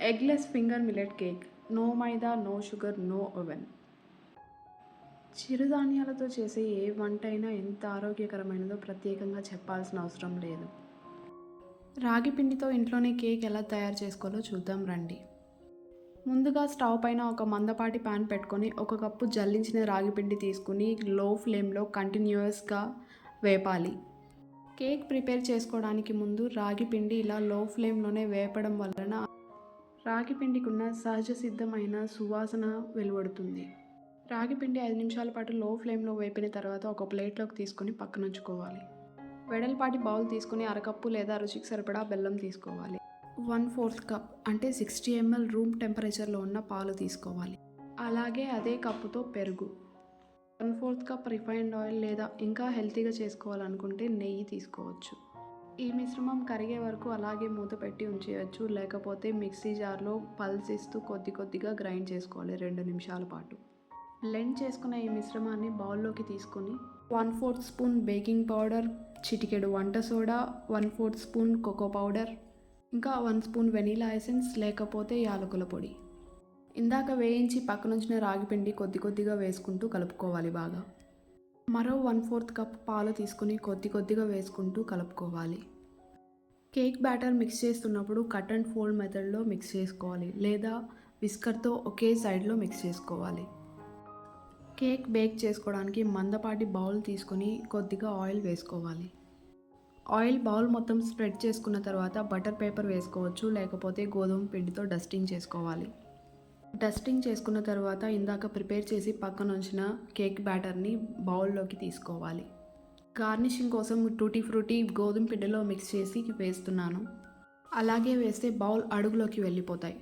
Eggless finger millet cake. No maida no sugar no oven. చిరుధాన్యాలతో చేసే ఏ వంట అయినా ఎంత ఆరోగ్యకరమైనదో ప్రత్యేకంగా చెప్పాల్సిన అవసరం లేదు. రాగి పిండితో ఇంట్లోనే కేక్ ఎలా తయారు చేసుకోవాలో చూద్దాం రండి. ముందుగా స్టవ్ పైన ఒక మందపాటి ప్యాన్ పెట్టుకొని ఒక కప్పు జల్లించిన రాగి పిండి తీసుకుని లో ఫ్లేమ్లో కంటిన్యూస్గా వేపాలి. కేక్ ప్రిపేర్ చేసుకోవడానికి ముందు రాగి పిండి ఇలా లో ఫ్లేమ్లోనే వేపడం వలన రాగి పిండికున్న సహజ సిద్ధమైన సువాసన వెలువడుతుంది. రాగి పిండి ఐదు నిమిషాల పాటు లో ఫ్లేమ్లో వేపిన తర్వాత ఒక ప్లేట్లోకి తీసుకొని పక్కన ఉంచుకోవాలి వెడల్పాటి బౌల్ తీసుకొని అరకప్పు లేదా రుచికి సరిపడా బెల్లం తీసుకోవాలి. వన్ ఫోర్త్ కప్ అంటే సిక్స్టీ ఎంఎల్ రూమ్ టెంపరేచర్లో ఉన్న పాలు తీసుకోవాలి. అలాగే అదే కప్పుతో పెరుగు. One fourth cup refined oil లేదా ఇంకా హెల్తీగా చేసుకోవాలనుకుంటే నెయ్యి తీసుకోవచ్చు. ఈ మిశ్రమం కరిగే వరకు అలాగే మూత పెట్టి ఉంచేయచ్చు. లేకపోతే మిక్సీ జార్లో పల్స్ ఇస్తూ కొద్ది కొద్దిగా గ్రైండ్ చేసుకోవాలి రెండు నిమిషాల పాటు. బ్లెండ్ చేసుకున్న ఈ మిశ్రమాన్ని బౌల్లోకి తీసుకొని one fourth spoon baking powder చిటికెడు వంట soda one fourth spoon cocoa powder ఇంకా వన్ స్పూన్ వెనీలా ఎసెన్స్ లేకపోతే యాలకుల పొడి. ఇందాక వేయించి పక్కనుంచిన రాగిపిండి కొద్ది కొద్దిగా వేసుకుంటూ కలుపుకోవాలి బాగా. మరో వన్ ఫోర్త్ కప్ పాలు తీసుకుని కొద్ది కొద్దిగా వేసుకుంటూ కలుపుకోవాలి. కేక్ బ్యాటర్ మిక్స్ చేస్తున్నప్పుడు కట్ అండ్ ఫోల్డ్ మెథడ్లో మిక్స్ చేసుకోవాలి లేదా విస్కర్తో ఒకే సైడ్లో మిక్స్ చేసుకోవాలి. కేక్ బేక్ చేసుకోవడానికి మందపాటి బౌల్ తీసుకొని కొద్దిగా ఆయిల్ వేసుకోవాలి. ఆయిల్ బౌల్ మొత్తం స్ప్రెడ్ చేసుకున్న తర్వాత బటర్ పేపర్ వేసుకోవచ్చు లేకపోతే గోధుమ పిండితో డస్టింగ్ చేసుకోవాలి. డస్టింగ్ చేసుకున్న తర్వాత ఇందాక ప్రిపేర్ చేసి పక్కన ఉంచిన కేక్ బ్యాటర్ని బౌల్లోకి తీసుకోవాలి. గార్నిషింగ్ కోసం టూటీ ఫ్రూటీ గోధుమ పిండిలో మిక్స్ చేసి వేస్తున్నాను. అలాగే వేస్తే బౌల్ అడుగులోకి వెళ్ళిపోతాయి.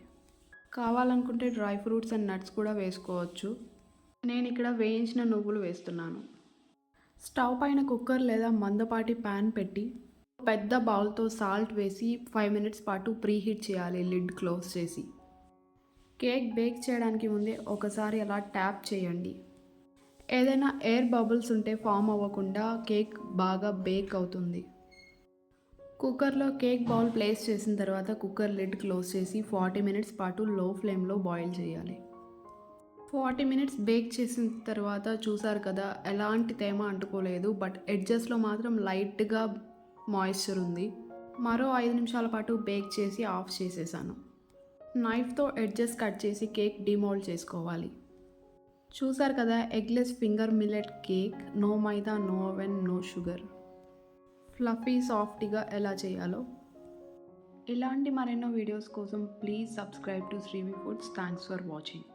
కావాలనుకుంటే డ్రై ఫ్రూట్స్ అండ్ నట్స్ కూడా వేసుకోవచ్చు. నేను ఇక్కడ వేయించిన నువ్వులు వేస్తున్నాను. స్టవ్ పైన కుక్కర్ లేదా మందపాటి ప్యాన్ పెట్టి పెద్ద బౌల్తో సాల్ట్ వేసి ఫైవ్ మినిట్స్ పాటు ప్రీహీట్ చేయాలి లిడ్ క్లోజ్ చేసి. కేక్ బేక్ చేయడానికి ముందే ఒకసారి అలా ట్యాప్ చేయండి. ఏదైనా ఎయిర్ బబుల్స్ ఉంటే ఫామ్ అవ్వకుండా కేక్ బాగా బేక్ అవుతుంది. కుక్కర్లో కేక్ బౌల్ ప్లేస్ చేసిన తర్వాత కుక్కర్ లిడ్ క్లోజ్ చేసి ఫార్టీ మినిట్స్ పాటు లో ఫ్లేమ్లో బాయిల్ చేయాలి. ఫార్టీ మినిట్స్ బేక్ చేసిన తర్వాత చూసారు కదా ఎలాంటి తేమ అంటుకోలేదు బట్ ఎడ్జస్ట్లో మాత్రం లైట్గా మాయిశ్చర్ ఉంది. మరో ఐదు నిమిషాల పాటు బేక్ చేసి ఆఫ్ చేసేసాను. నైఫ్తో ఎడ్జెస్ కట్ చేసి కేక్ డిమోల్డ్ చేసుకోవాలి. చూసారు కదా eggless finger millet cake no maida no oven no sugar. Fluffy సాఫ్ట్గా ఎలా చేయాలో? ఇలాంటి మరెన్నో వీడియోస్ కోసం please subscribe to Srivi foods. Thanks for watching.